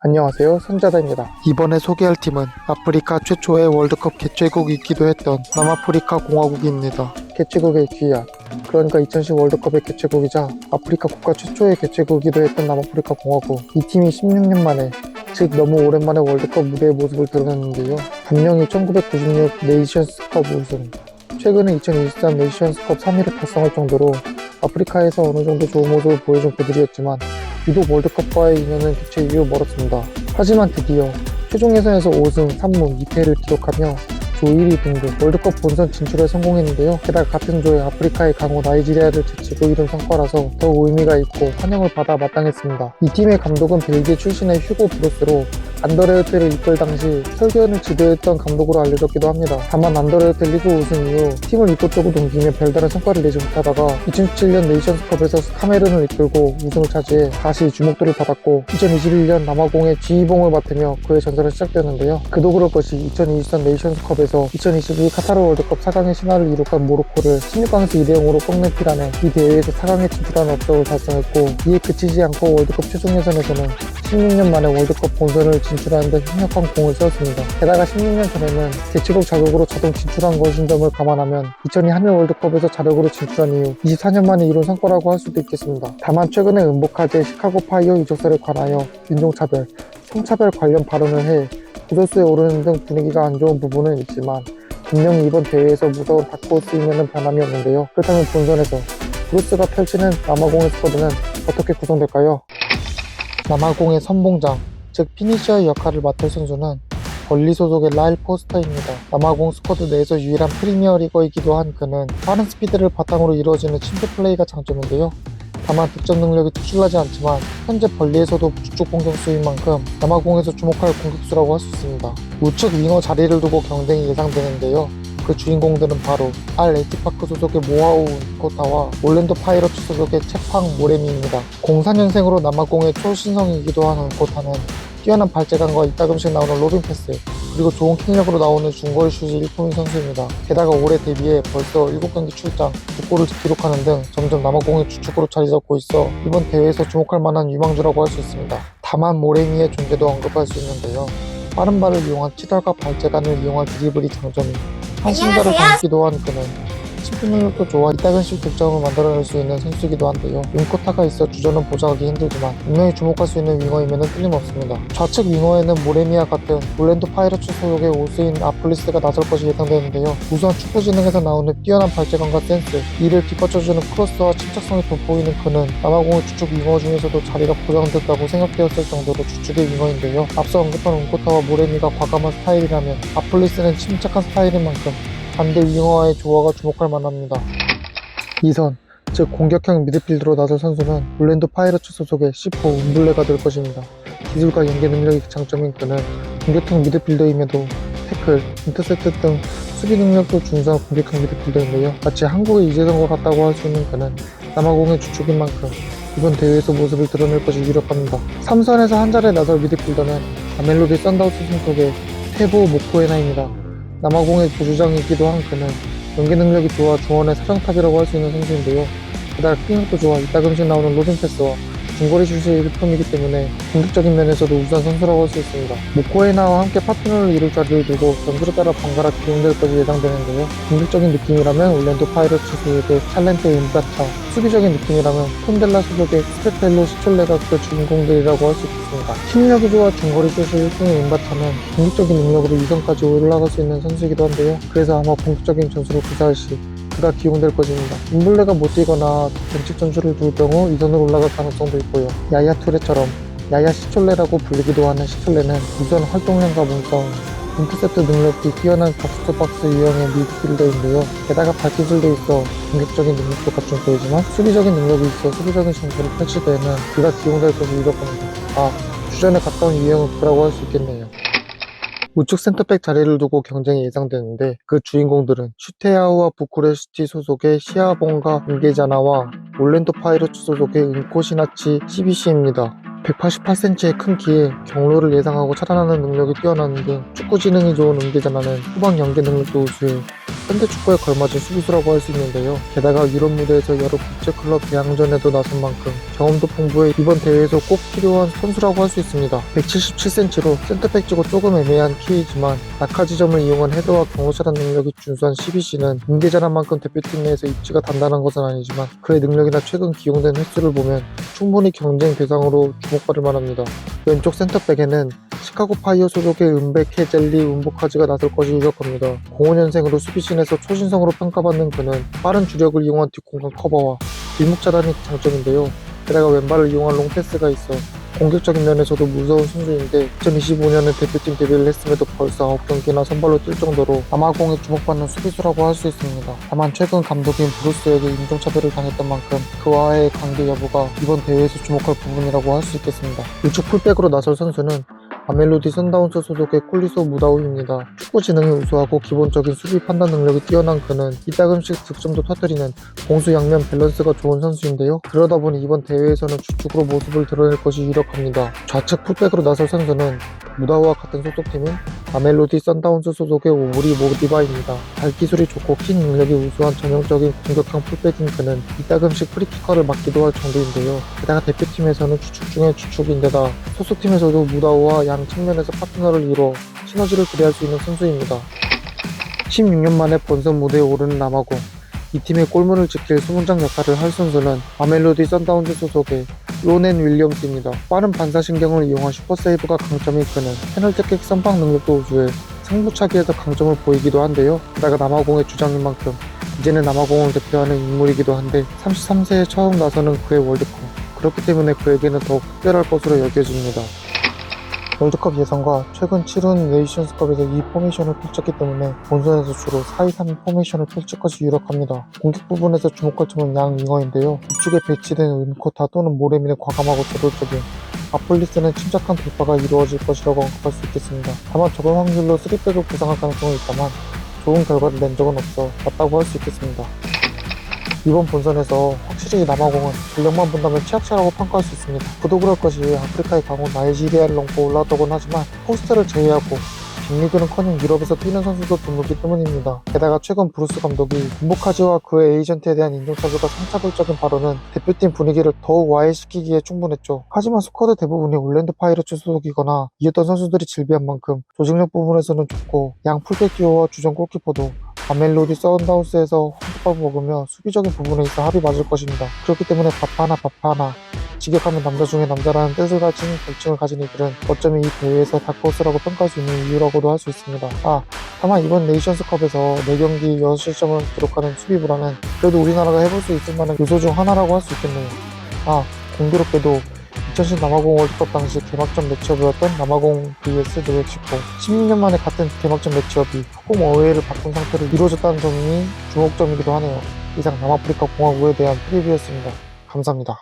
안녕하세요 선자다입니다. 이번에 소개할 팀은 아프리카 최초의 월드컵 개최국이기도 했던 남아프리카 공화국입니다. 개최국의 귀한 그러니까 2010 월드컵의 개최국이자 아프리카 국가 최초의 개최국이기도 했던 남아프리카 공화국. 이 팀이 16년 만에 즉 너무 오랜만에 월드컵 무대의 모습을 드러냈는데요. 분명히 1996 네이션스컵 우승. 최근에 2023 네이션스컵 3위를 달성할 정도로 아프리카에서 어느 정도 좋은 모습을 보여준 그들이었지만 유독 월드컵과의 인연은 개최 이후 멀었습니다. 하지만 드디어 최종 예선에서 5승 3무 2패를 기록하며 조 1위 등극 월드컵 본선 진출에 성공했는데요. 게다가 같은 조에 아프리카의 강호 나이지리아를 제치고 이룬 성과라서 더욱 의미가 있고 환영을 받아 마땅했습니다. 이 팀의 감독은 벨기에 출신의 휴고 브루스로 안더레어트를 이끌 당시 설계연을 지도했던 감독으로 알려졌기도 합니다. 다만 안더레어트 리그 우승 이후 팀을 이곳저곳 옮기며 별다른 성과를 내지 못하다가 2017년 네이션스컵에서 카메룬을 이끌고 우승을 차지해 다시 주목도를 받았고 2021년 남아공의 지휘봉을 맡으며 그의 전설은 시작되었는데요. 그도 그럴 것이 2023 네이션스컵에서 2022 카타르 월드컵 4강의 신화를 이룩한 모로코를 16강에서 2대0으로 꺾는 피란에 이 대회에서 4강에 진출하는 업적을 달성했고 이에 그치지 않고 월드컵 최종 예선에서는 16년 만에 월드컵 본선을 진출하는 데 협력한 공을 세웠습니다. 게다가 16년 전에는 개최국 자격으로 자동 진출한 것인 점을 감안하면 2002 한일 월드컵에서 자력으로 진출한 이후 24년 만에 이룬 성과라고 할 수도 있겠습니다. 다만 최근에 은보카제 시카고 파이어 이적설에 관하여 인종차별, 성차별 관련 발언을 해 구설수에 오르는 등 분위기가 안 좋은 부분은 있지만 분명히 이번 대회에서 무더운 다크호스임에는 변함이 없는데요. 그렇다면 본선에서 브루스가 펼치는 남아공의 스쿼드는 어떻게 구성될까요? 남아공의 선봉장, 즉 피니셔의 역할을 맡을 선수는 벌리 소속의 라일 포스터입니다. 남아공 스쿼드 내에서 유일한 프리미어리거이기도 한 그는 빠른 스피드를 바탕으로 이루어지는 침투 플레이가 장점인데요. 다만 득점 능력이 특출나지 않지만 현재 벌리에서도 주축 공격수인 만큼 남아공에서 주목할 공격수라고 할 수 있습니다. 우측 윙어 자리를 두고 경쟁이 예상되는데요. 그 주인공들은 바로 알 에티파크 소속의 모아우 코타와 올랜도 파이러츠 소속의 채팡 모레미입니다. 04년생으로 남아공의 초신성이기도 한 은코타는 뛰어난 발재간과 이따금씩 나오는 로빙 패스 그리고 좋은 킥력으로 나오는 중거리 슛이 일품인 선수입니다. 게다가 올해 데뷔해 벌써 7경기 출장, 6골을 기록하는 등 점점 남아공의 주축으로 자리 잡고 있어 이번 대회에서 주목할 만한 유망주라고 할 수 있습니다. 다만 모레미의 존재도 언급할 수 있는데요. 빠른 발을 이용한 치달과 발재간을 이용한 드리블이 장점이 한신자로 담기도 한 그는 침투 능력도 좋아 이따금씩 득점을 만들어낼 수 있는 선수이기도 한데요. 윙코타가 있어 주전은 보장하기 힘들지만 분명히 주목할 수 있는 윙어이면 틀림없습니다. 좌측 윙어에는 모레미아 같은 올랜도 파이러츠 소속의 오스인 아플리스가 나설 것이 예상되는데요. 우선 축구 진행에서 나오는 뛰어난 발재감과 센스, 이를 뒷받쳐주는 크로스와 침착성이 돋보이는 그는 남아공의 주축 윙어 중에서도 자리가 보장됐다고 생각되었을 정도로 주축의 윙어인데요. 앞서 언급한 운코타와 모레미가 과감한 스타일이라면 아플리스는 침착한 스타일인 만큼 반대 윙어와의 조화가 주목할 만합니다. 2선, 즉 공격형 미드필드로 나설 선수는 올랜도 파이러츠 소속의 C4 운블레가 될 것입니다. 기술과 연계 능력이 장점인 그는 공격형 미드필더임에도 태클, 인터셉트 등 수비 능력도 준수한 공격형 미드필더인데요. 마치 한국의 이재성과 같다고 할 수 있는 그는 남아공의 주축인 만큼 이번 대회에서 모습을 드러낼 것이 유력합니다. 3선에서 한 자리에 나설 미드필더는 아멜로디 썬다우스 소속의 테보 모코에나입니다. 남아공의 부주장이기도 한 그는 연계 능력이 좋아 중원의 사정탑이라고 할 수 있는 선수인데요. 게다가 킥력도 좋아 이따금씩 나오는 로빙 패스와 중거리 슛이 일품이기 때문에 공격적인 면에서도 우수한 선수라고 할 수 있습니다. 모코에나와 함께 파트너를 이룰 자리를 두고 전술에 따라 번갈아 기용될 것이 예상되는데요. 공격적인 느낌이라면 올랜도 파이러츠 소속의 찰렌테 임바차, 수비적인 느낌이라면 콘델라 소속의 스테펠로 시촐레가 그 주인공들이라고 할 수 있습니다. 킥력이 좋아 중거리 슛이 1등의 임바차는 공격적인 능력으로 2선까지 올라갈 수 있는 선수이기도 한데요. 그래서 아마 공격적인 전술을 구사할 시그 가 기용될 것입니다. 인블레가 못 뛰거나 변칙 전술을 둘 경우 2선으로 올라갈 가능성도 있고요. 야야 투레처럼 야야 시촐레라고 불리기도 하는 시촐레는 우선 활동량과 몸싸움, 인터셉트 능력이 뛰어난 박스투박스 유형의 미드필더인데요. 게다가 발기술도 있어 공격적인 능력도 갖춘 보이지만 수비적인 능력이 있어 수비적인 전술을 펼칠 때에는 그가 기용될 것이 유력합니다. 아, 주전에 가까운 유형은 그라고 할 수 있겠네요. 우측 센터백 자리를 두고 경쟁이 예상되는데 그 주인공들은 슈테아우와 부쿠레스티 소속의 시아봉과 인게자나와 올랜도 파이러츠 소속의 은코시나치 CBC입니다. 188cm의 큰 키에 경로를 예상하고 차단하는 능력이 뛰어나는 등 축구 지능이 좋은 은게자나는 후방 연계 능력도 우수해 현대 축구에 걸맞은 수비수라고 할 수 있는데요. 게다가 유럽 무대에서 여러 국제 클럽 대항전에도 나선 만큼 경험도 풍부해 이번 대회에서 꼭 필요한 선수라고 할 수 있습니다. 177cm로 센터백지고 조금 애매한 키이지만 낙하 지점을 이용한 헤더와 경호 차단 능력이 준수한 12c는 인계자란 만큼 대표팀 내에서 입지가 단단한 것은 아니지만 그의 능력이나 최근 기용된 횟수를 보면 충분히 경쟁 대상으로 주목받을 만합니다. 왼쪽 센터백에는 시카고 파이어 소속의 은백 헤젤리 운보카즈가 나설 것이 유력합니다. 05년생으로 수비진에서 초신성으로 평가받는 그는 빠른 주력을 이용한 뒷공간 커버와 뒷목 차단이 장점인데요. 게다가 왼발을 이용한 롱패스가 있어 공격적인 면에서도 무서운 선수인데 2025년에 대표팀 데뷔를 했음에도 벌써 9경기나 선발로 뛸 정도로 남아공에 주목받는 수비수라고 할 수 있습니다. 다만 최근 감독인 브루스에게 인종차별을 당했던 만큼 그와의 관계 여부가 이번 대회에서 주목할 부분이라고 할 수 있겠습니다. 우측 풀백으로 나설 선수는 아멜로디 선다운스 소속의 콜리소 무다우입니다. 축구 지능이 우수하고 기본적인 수비 판단 능력이 뛰어난 그는 이따금씩 득점도 터뜨리는 공수 양면 밸런스가 좋은 선수인데요. 그러다 보니 이번 대회에서는 주축으로 모습을 드러낼 것이 유력합니다. 좌측 풀백으로 나설 선수는 무다우와 같은 소속팀인 아멜로디 선다운스 소속의 오리 모디바입니다. 발기술이 좋고 키 능력이 우수한 전형적인 공격형 풀백인 그는 이따금씩 프리키커를 맡기도 할 정도인데요. 게다가 대표팀에서는 주축 중에 주축인데다 소속팀에서도 무다우와 양 측면에서 파트너를 이뤄 시너지를 기대할 수 있는 선수입니다. 16년 만에 본선 무대에 오르는 남아공 이 팀의 골문을 지킬 수문장 역할을 할 선수는 아멜로디 선다운즈 소속의 로넨 윌리엄스입니다. 빠른 반사신경을 이용한 슈퍼세이브가 강점인 그는 페널티킥 선방 능력도 우수해 승부차기에서 강점을 보이기도 한데요. 게다가 남아공의 주장인 만큼 이제는 남아공을 대표하는 인물이기도 한데 33세에 처음 나서는 그의 월드컵 그렇기 때문에 그에게는 더욱 특별할 것으로 여겨집니다. 월드컵 예선과 최근 치른 네이션스컵에서 이 포메이션을 펼쳤기 때문에 본선에서 주로 4-2-3 포메이션을 펼칠 것이 유력합니다. 공격 부분에서 주목할 점은 양 윙어인데요. 우측에 배치된 은코타 또는 모레민의 과감하고 저돌적인 아폴리스는 침착한 돌파가 이루어질 것이라고 언급할 수 있겠습니다. 다만 적은 확률로 3백을 구상할 가능성은 있다만 좋은 결과를 낸 적은 없어 맞다고 할 수 있겠습니다. 이번 본선에서 확실히 남아공은 전력만 본다면 취약체라고 평가할 수 있습니다. 그도 그럴 것이 아프리카의 강호 나이지리아를 넘고 올라왔다곤 하지만 포스트를 제외하고 빅리그는커녕 유럽에서 뛰는 선수도 드물기 때문입니다. 게다가 최근 브루스 감독이 문보카즈와 그의 에이전트에 대한 인종차별과 상차별적인 발언은 대표팀 분위기를 더욱 와해시키기에 충분했죠. 하지만 스쿼드 대부분이 올랜드 파이러츠 소속이거나 이었던 선수들이 질비한 만큼 조직력 부분에서는 좋고 양 풀백 듀오와 주전 골키퍼도 아멜로디 썬다우스에서 혼밥을 먹으며 수비적인 부분에 있어 합이 맞을 것입니다. 그렇기 때문에 바파나 바파나 직역하면 남자 중에 남자라는 뜻을 가진 별칭을 가진 이들은 어쩌면 이 대회에서 다크호스라고 평가할 수 있는 이유라고도 할 수 있습니다. 아, 다만 이번 네이션스컵에서 4경기 6실점을 기록하는 수비보다는 그래도 우리나라가 해볼 수 있을 만한 요소 중 하나라고 할 수 있겠네요. 아, 공교롭게도 2010 남아공 월드컵 당시 개막전 매치업이었던 남아공 vs 노르웨이고 16년 만에 같은 개막전 매치업이 홈 어웨이를 바꾼 상태로 이루어졌다는 점이 주목점이기도 하네요. 이상 남아프리카 공화국에 대한 프리뷰였습니다. 감사합니다.